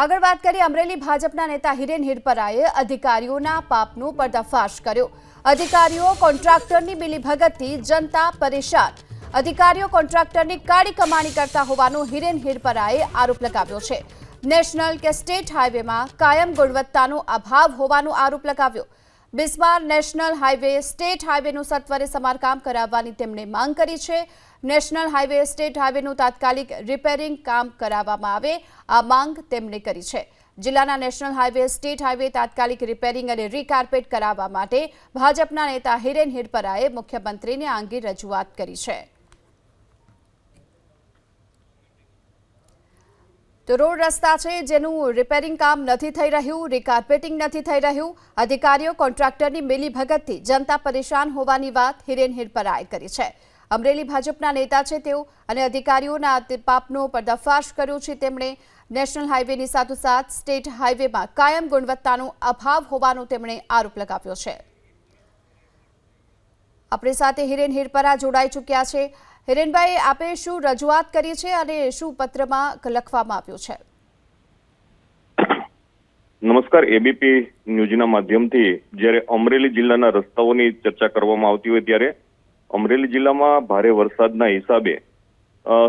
આગળ વાત કરીએ અમરેલી ભાજપના નેતા હિરેન હિરપરાએ અધિકારીઓના પાપનો પર્દાફાશ કર્યો. અધિકારીઓ કોન્ટ્રાક્ટરની બિલીભગતથી જનતા પરેશાન. અધિકારીઓ કોન્ટ્રાક્ટરની કાળી કમાણી કરતા હોવાનો હિરેન હિરપરાએ આરોપ લગાવ્યો છે. નેશનલ કે સ્ટેટ હાઈવેમાં કાયમ ગુણવત્તાનો અભાવ હોવાનો આરોપ લગાવ્યો. બિસ્માર નેશનલ હાઈવે સ્ટેટ હાઈવેનું સત્વરે સમારકામ કરાવવાની તેમણે માંગ કરી છે. નેશનલ હાઈવે સ્ટેટ હાઈવેનું તાત્કાલિક રિપેરિંગ કામ કરાવવામાં આવે. આ માંગ તેમણે કરી છે. જિલ્લાના નેશનલ હાઈવે સ્ટેટ હાઈવે તાત્કાલિક રિપેરિંગ અને રીકાર્પેટ કરાવવા માટે ભાજપના નેતા હિરેન હિરપરાએ મુખ્યમંત્રીને આ અંગે રજૂઆત કરી છે. તો રોડ રસ્તા છે જેનું રિપેરિંગ કામ નથી થઈ રહ્યું, રિકાર્પેટિંગ નથી થઈ રહ્યું. અધિકારીઓ, કોન્ટ્રાક્ટરની મિલીભગતથી જનતા પરેશાન હોવાની વાત હિરેન હિરપરાએ કરી છે. અમરેલી ભાજપના નેતા છે તેઓ અને અધિકારીઓના પાપનો પર્દાફાશ કર્યો છે. તેમણે નેશનલ હાઈવેની સાથોસાથ સ્ટેટ હાઈવેમાં કાયમ ગુણવત્તાનો અભાવ હોવાનો તેમણે આરોપ લગાવ્યો છે. આપણી સાથે હિરેન હિરપરા જોડાઈ ચૂક્યા છે. હિરેનભાઈ આપે શું રજૂઆત કરી છે અને શું પત્રમાં લખવામાં આવ્યું છે? નમસ્કાર, એબીપી ન્યૂઝના માધ્યમથી જ્યારે અમરેલી જિલ્લાના રસ્તાઓની ચર્ચા કરવામાં આવતી હોય ત્યારે અમરેલી જિલ્લામાં ભારે વરસાદના હિસાબે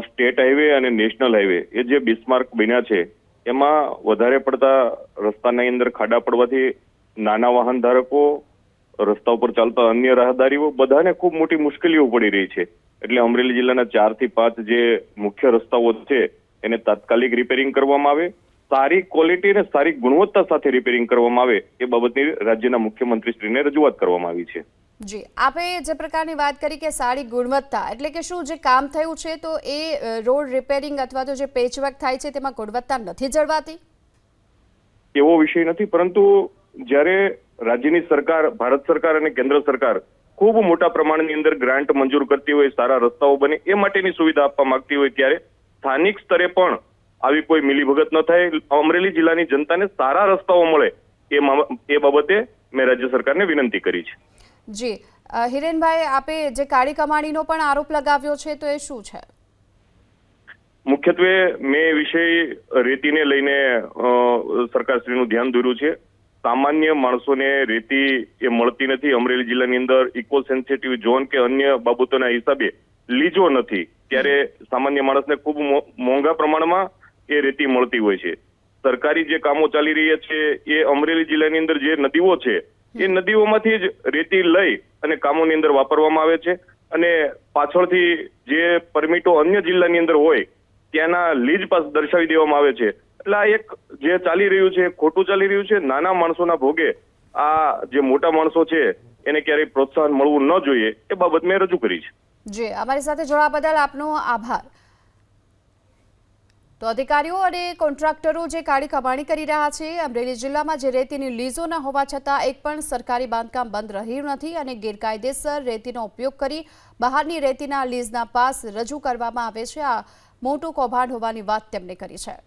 સ્ટેટ હાઈવે અને નેશનલ હાઈવે એ જે બિસ્માર્ક બન્યા છે, એમાં વધારે પડતા રસ્તાની અંદર ખાડા પડવાથી નાના વાહન ધારકો, રસ્તા ઉપર ચાલતા અન્ય રાહદારીઓ બધાને ખૂબ મોટી મુશ્કેલીઓ પડી રહી છે. એટલે અમરેલી જિલ્લાના ચારથી પાંચ જે મુખ્ય રસ્તાઓ છે, એને તાત્કાલિક રિપેરિંગ કરવામાં આવે. સારી ક્વોલિટી અને સારી ગુણવત્તા સાથે રિપેરિંગ કરવામાં આવે એ બાબતની રાજ્યના મુખ્યમંત્રીશ્રીને રજૂઆત કરવામાં આવી છે. જી, આપે જે પ્રકારની વાત કરી કે સારી ગુણવત્તા, એટલે કે શું જે કામ થયું છે, તો એ રોડ રિપેરિંગ અથવા તો જે પેચવર્ક થાય છે, તેમાં ગુણવત્તા નથી જળવાતી? એવો વિષય નથી, પરંતુ જ્યારે રાજ્યની સરકાર, ભારત સરકાર અને કેન્દ્ર સરકાર ખૂબ મોટા પ્રમાણની અંદર ગ્રાન્ટ મંજૂર કરતી હોય, સારા રસ્તાઓ બને, એ માટેની સુવિધા આપવા માંગતી હોય, ત્યારે સ્થાનિક સ્તરે પણ આવી કોઈ મિલીભગત ન થાય. અમરેલી જિલ્લાની જનતાને સારા રસ્તાઓ મળે એ બાબતે મેં રાજ્ય સરકારને વિનંતી કરી છે. જી. હિરેનભાઈ, આપે જે કાળી કમાણીનો પણ આરોપ લગાવ્યો છે, તો એ શું છે? મુખ્યત્વે મેં વિષય રેતીને લઈને સરકારશ્રીનું ધ્યાન દોર્યું છે. સામાન્ય માણસોને રેતી એ મળતી નથી. અમરેલી જિલ્લાની અંદર ઇકો સેન્સિટિવ ઝોન કે અન્ય બાબતોના હિસાબે લીજો નથી. ત્યારે સામાન્ય માણસને ખૂબ મોંઘા પ્રમાણમાં એ રેતી મળતી હોય છે. સરકારી જે કામો ચાલી રહ્યા છે, એ અમરેલી જિલ્લાની અંદર જે નદીઓ છે એ નદીઓમાંથી જ રેતી લઈ અને કામોની અંદર વાપરવામાં આવે છે. અને પાછળથી જે પરમિટો અન્ય જિલ્લાની અંદર હોય, ત્યાંના લીજ પાસ દર્શાવી દેવામાં આવે છે. એટલે આ એક જે ચાલી રહ્યું છે, ખોટું ચાલી રહ્યું છે, નાના માણસોના ભોગે આ જે મોટા માણસો છે, એને ક્યારેય પ્રોત્સાહન મળવું ન જોઈએ, એ બાબત મેં રજૂ કરી છે. જી, અમારી સાથે જોડાવા બદલ આપનો આભાર. તો અધિકારીઓ અને કોન્ટ્રાક્ટરો જે કાળી કમાણી કરી રહ્યા છે, અમરેલી જિલ્લામાં જે રેતીની લીઝો ન હોવા છતાં એક પણ સરકારી બાંધકામ બંધ રહ્યું નથી અને ગેરકાયદેસર રેતીનો ઉપયોગ કરી બહારની રેતીના લીઝના પાસ રજૂ કરવામાં આવે છે. આ મોટું કૌભાંડ હોવાની વાત તેમણે કરી છે.